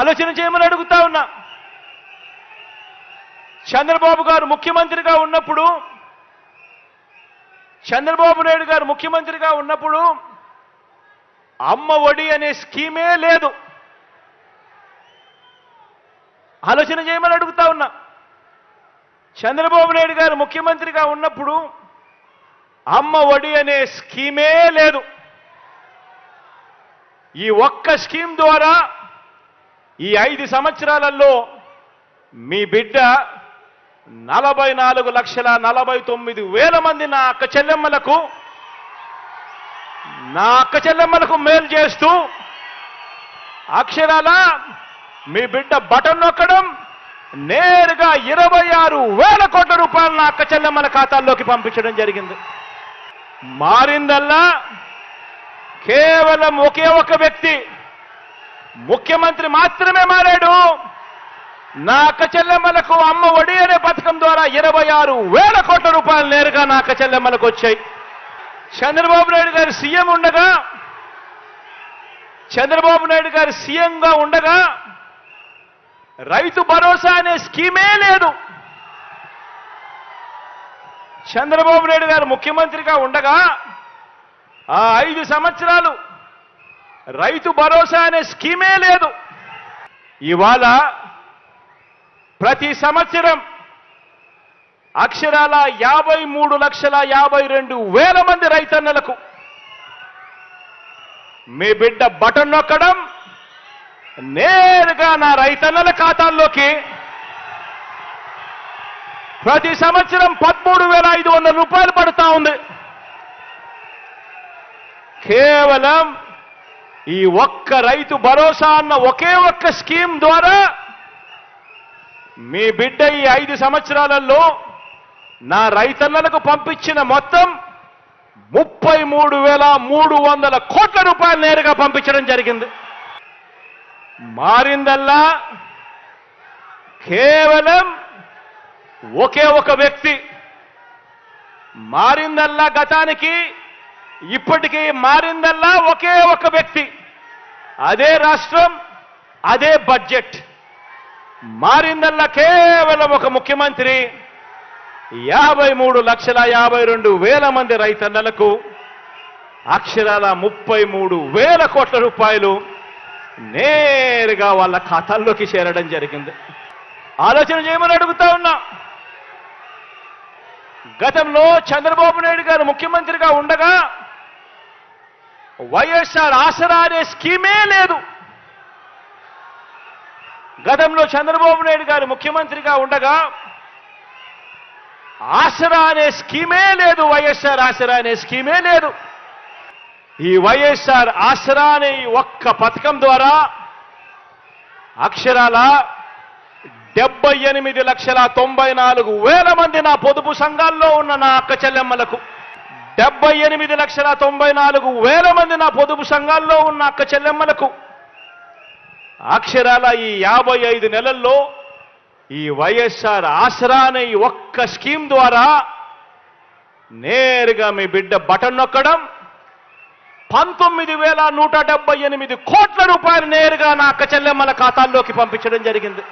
ఆలోచన చేయమని అడుగుతా ఉన్నా. చంద్రబాబు గారు ముఖ్యమంత్రిగా ఉన్నప్పుడు చంద్రబాబు నాయుడు గారు ముఖ్యమంత్రిగా ఉన్నప్పుడు అమ్మ ఒడి అనే స్కీమే లేదు. ఆలోచన చేయమని అడుగుతా ఉన్నా. చంద్రబాబు నాయుడు గారు ముఖ్యమంత్రిగా ఉన్నప్పుడు అమ్మ ఒడి అనే స్కీమే లేదు. ఈ ఒక్క స్కీమ్ ద్వారా ఈ ఐదు సంవత్సరాలలో మీ బిడ్డ నలభై నాలుగు లక్షల నలభై తొమ్మిది వేల మంది నా అక్క చెల్లెమ్మలకు నా అక్క చెల్లెమ్మలకు మేలు చేస్తూ అక్షరాల మీ బిడ్డ బటన్ నొక్కడం నేరుగా ఇరవై ఆరు వేల కోట్ల రూపాయలు నా అక్క చెల్లెమ్మల ఖాతాల్లోకి పంపించడం జరిగింది. మారిందల్లా కేవలం ఒకే ఒక వ్యక్తి ముఖ్యమంత్రి మాత్రమే మారాడు. నా అక్క చెల్లెమ్మలకు అమ్మ ఒడి అనే పథకం ద్వారా ఇరవై ఆరు వేల కోట్ల రూపాయలు నేరుగా నా అక్క చెల్లెమ్మలకు వచ్చాయి. చంద్రబాబు నాయుడు గారు సీఎం ఉండగా చంద్రబాబు నాయుడు గారు సీఎంగా ఉండగా రైతు భరోసా అనే స్కీమే లేదు. చంద్రబాబు నాయుడు గారు ముఖ్యమంత్రిగా ఉండగా ఆ ఐదు సంవత్సరాలు రైతు భరోసా అనే స్కీమే లేదు. ఇవాళ ప్రతి సంవత్సరం అక్షరాల యాభై మూడు లక్షల యాభై రెండు వేల మంది రైతన్నలకు మీ బిడ్డ బటన్ నొక్కడం నేరుగా నా రైతన్నల ఖాతాల్లోకి ప్రతి సంవత్సరం పదమూడు వేల ఐదు వందల రూపాయలు పడుతూ ఉంది. కేవలం ఈ ఒక్క రైతు భరోసా అన్న ఒకే ఒక్క స్కీమ్ ద్వారా మీ బిడ్డ ఈ ఐదు సంవత్సరాలలో నా రైతన్నలకు పంపించిన మొత్తం ముప్పై మూడు వేల మూడు వందల కోట్ల రూపాయలు నేరుగా పంపించడం జరిగింది. మారిందల్లా కేవలం ఒకే ఒక వ్యక్తి. మారిందల్లా గతానికి ఇప్పటికీ మారిందల్లా ఒకే ఒక వ్యక్తి. అదే రాష్ట్రం అదే బడ్జెట్. మారిందల్లా కేవలం ఒక ముఖ్యమంత్రి యాభై మూడు లక్షల యాభై రెండు వేల మంది రైతన్నలకు అక్షరాల ముప్పై మూడు వేల కోట్ల రూపాయలు నేరుగా వాళ్ళ ఖాతాల్లోకి చేరడం జరిగింది. ఆలోచన చేయమని అడుగుతా ఉన్నా. గతంలో చంద్రబాబు నాయుడు గారు ముఖ్యమంత్రిగా ఉండగా వైఎస్ఆర్ ఆసరా అనే స్కీమే లేదు. గతంలో చంద్రబాబు నాయుడు గారు ముఖ్యమంత్రిగా ఉండగా ఆసరా అనే స్కీమే లేదు వైఎస్ఆర్ ఆసరా అనే స్కీమే లేదు. ఈ వైఎస్ఆర్ ఆసరా అనే ఒక్క పథకం ద్వారా అక్షరాల డెబ్బై ఎనిమిది లక్షల తొంభై నాలుగు వేల మంది నా పొదుపు సంఘాల్లో ఉన్న నా అక్క చెల్లెమ్మలకు డెబ్బై ఎనిమిది లక్షల తొంభై నాలుగు వేల మంది నా పొదుపు సంఘాల్లో ఉన్న అక్క చెల్లెమ్మలకు అక్షరాల ఈ యాభై ఐదు నెలల్లో ఈ వైఎస్ఆర్ ఆసరా అనే ఈ ఒక్క స్కీమ్ ద్వారా నేరుగా మీ బిడ్డ బటన్ నొక్కడం పంతొమ్మిది వేల నూట డెబ్బై ఎనిమిది కోట్ల రూపాయలు నేరుగా నా అక్క చెల్లెమ్మల ఖాతాల్లోకి పంపించడం జరిగింది.